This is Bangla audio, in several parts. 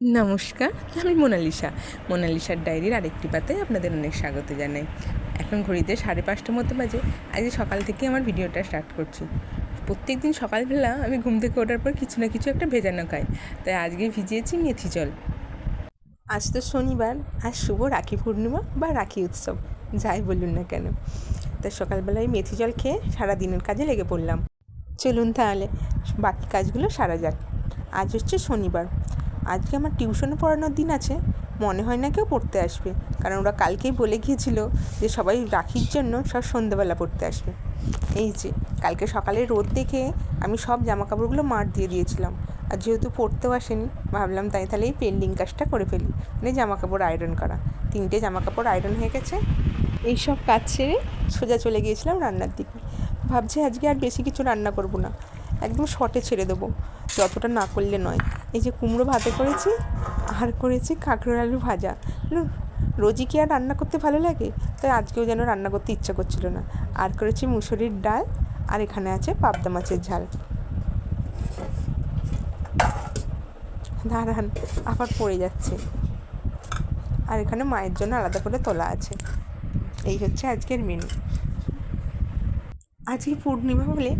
নমস্কার, আমি মোনালিসা। মোনালিসার ডায়েরির আরেকটি পাতায় আপনাদের অনেক স্বাগত জানাই। এখন ঘড়িতে সাড়ে পাঁচটার মতো বাজে, আজ সকাল থেকে আমার ভিডিওটা স্টার্ট করছি। প্রত্যেক দিন সকালবেলা আমি ঘুম থেকে ওঠার পর কিছু না কিছু একটা ভেজানো খাই, তাই আজকে ভিজিয়েছি মেথি জল। আজ তো শনিবার, আজ শুভ রাখি পূর্ণিমা বা রাখি উৎসব, যাই বলুন না কেন। তাই সকালবেলায় মেথি জল খেয়ে সারা দিনের কাজে লেগে পড়লাম। চলুন তাহলে, বাকি কাজগুলো সারা যাক। আজ হচ্ছে শনিবার আজকে আমার টিউশনে পড়ানোর দিন আছে, মনে হয় না কেউ পড়তে আসবে। কারণ ওরা কালকেই বলে গিয়েছিল যে সবাই রাখির জন্য সব সন্ধ্যেবেলা পড়তে আসবে। এই যে, কালকে সকালে রোদ দেখে আমি সব জামা কাপড়গুলো মার দিয়ে দিয়েছিলাম। আর যেহেতু পড়তেও আসেনি, ভাবলাম তাই তাহলে এই পেন্ডিং কাজটা করে ফেলি। মানে জামা কাপড় আয়রন করা। তিনটে জামা কাপড় আয়রন হয়ে গেছে। এই সব কাজ ছেড়ে সোজা চলে গিয়েছিলাম রান্নার দিকে। ভাবছি আজকে আর বেশি কিছু রান্না করব না। একদম শর্টে ছেড়ে দেবো। যতটা না করলে নয়। এই যে কুমড়ো ভাতে করেছি, আর করেছি কাঁকড়োর আলু ভাজা। রোজই কি আর রান্না করতে ভালো লাগে? তাই আজকেও যেন রান্না করতে ইচ্ছা করছিল না। আর করেছি মুসুরির ডাল, আর এখানে আছে পাবদা মাছের ঝাল। দাঁড়ান, আবার পড়ে যাচ্ছে। আর এখানে মায়ের জন্য আলাদা করে তোলা আছে। এই হচ্ছে আজকের মেনু আজকে পূর্ণিমা বলে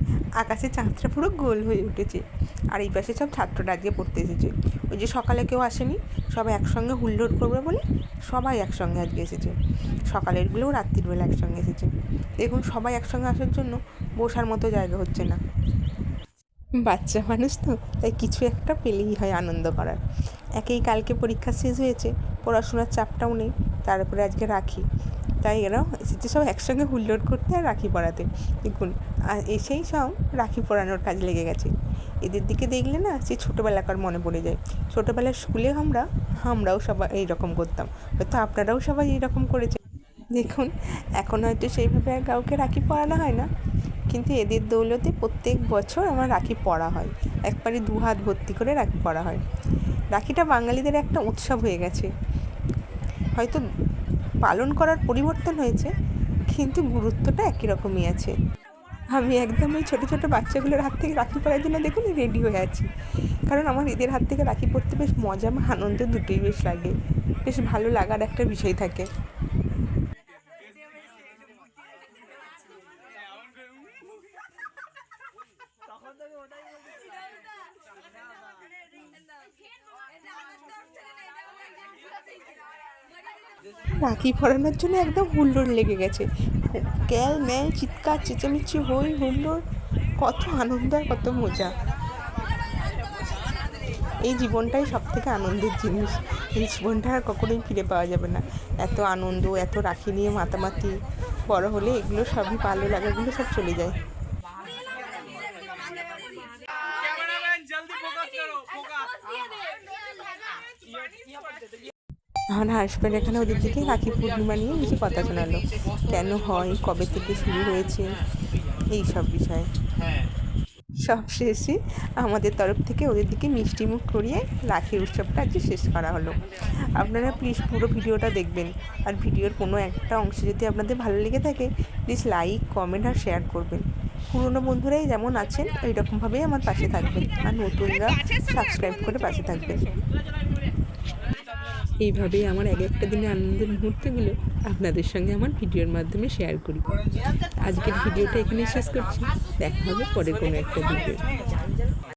আকাশে চাঁদটা পুরো গোল হয়ে উঠেছে। আর এই পাশে সব ছাত্ররা আজকে পড়তে এসেছে। ওই যে সকালে কেউ আসেনি, সবাই একসঙ্গে হুল্লোড় করবে বলে সবাই একসঙ্গে আজকে এসেছে। সকালেরগুলোও রাত্রিবেলা একসঙ্গে এসেছে। দেখুন, সবাই একসঙ্গে আসার জন্য বসার মতো জায়গা হচ্ছে না। বাচ্চা মানুষ তো, তাই কিছু একটা পেলেই হয় আনন্দ করার। একেই কালকে পরীক্ষা শেষ হয়েছে, পড়াশোনার চাপটাও নেই তারপরে আজকে রাখি। তাই এরা এসেছে সব একসঙ্গে হুল্লোড় করতে আর রাখি পরাতে। দেখুন আর এসেই সব রাখি পরানোর কাজ লেগে গেছে। এদের দিকে দেখলে না সে ছোটোবেলাকার মনে পড়ে যায়। ছোটোবেলার স্কুলে আমরা, আমরাও সবাই এইরকম করতাম। হয়তো আপনারাও সবাই এইরকম করেছেন। দেখুন, এখন হয়তো সেইভাবে আর কাউকে রাখি পরানো হয় না। কিন্তু এদের দৌলতে প্রত্যেক বছর আমার রাখি পরা হয়। একবারে দু হাত ভর্তি করে রাখি পরা হয়। রাখিটা বাঙালিদের একটা উৎসব হয়ে গেছে। হয়তো পালন করার পরিবর্তন হয়েছে, কিন্তু গুরুত্বটা একই রকমই আছে। আমি একদম ওই ছোটো ছোটো বাচ্চাগুলোর হাত থেকে রাখি পরার জন্য দেখুন রেডি হয়ে আছি। কারণ আমার এদের হাত থেকে রাখি পরতে বেশ মজা বা আনন্দ দুটোই বেশ লাগে। বেশ ভালো লাগার একটা বিষয় থাকে। রাখি পরানোর জন্য একদম হুল্লোড় লেগে গেছে ক্যাল ম্যাল চিৎকার চেঁচামেচি হই হুল্লোড় কত আনন্দ আর কত মজা এই জীবনটাই সব থেকে আনন্দের জিনিস এই জীবনটা আর কখনোই ফিরে পাওয়া যাবে না এত আনন্দ এত রাখি নিয়ে মাতামাতি বড় হলে এগুলো সবই ভালো লাগাগুলো সব চলে যায় আমার হাজব্যান্ড এখানে ওদের দিকে রাখি পূর্ণিমা নিয়ে কিছু কথা শোনালো। কেন হয়? কবে থেকে শুরু হয়েছে? এই সব বিষয়ে। সব শেষে আমাদের তরফ থেকে ওদের দিকে মিষ্টি মুখ করিয়ে রাখি উৎসবটা আজকে শেষ করা হলো। আপনারা প্লিজ পুরো ভিডিওটা দেখবেন। আর ভিডিওর কোনো একটা অংশ যদি আপনাদের ভালো লেগে থাকে প্লিজ লাইক কমেন্ট আর শেয়ার করবেন। পুরনো বন্ধুরাই যেমন আছেন ওই রকমভাবেই আমার পাশে থাকবেন। আর নতুনরা সাবস্ক্রাইব করে পাশে থাকবেন। এইভাবেই আমার এক একটা দিনে আনন্দের মুহূর্তগুলো আপনাদের সঙ্গে আমার ভিডিওর মাধ্যমে শেয়ার করি। আজকের ভিডিওটা এখানে শেষ করছি। দেখা হবে পরে কোনো একটা ভিডিও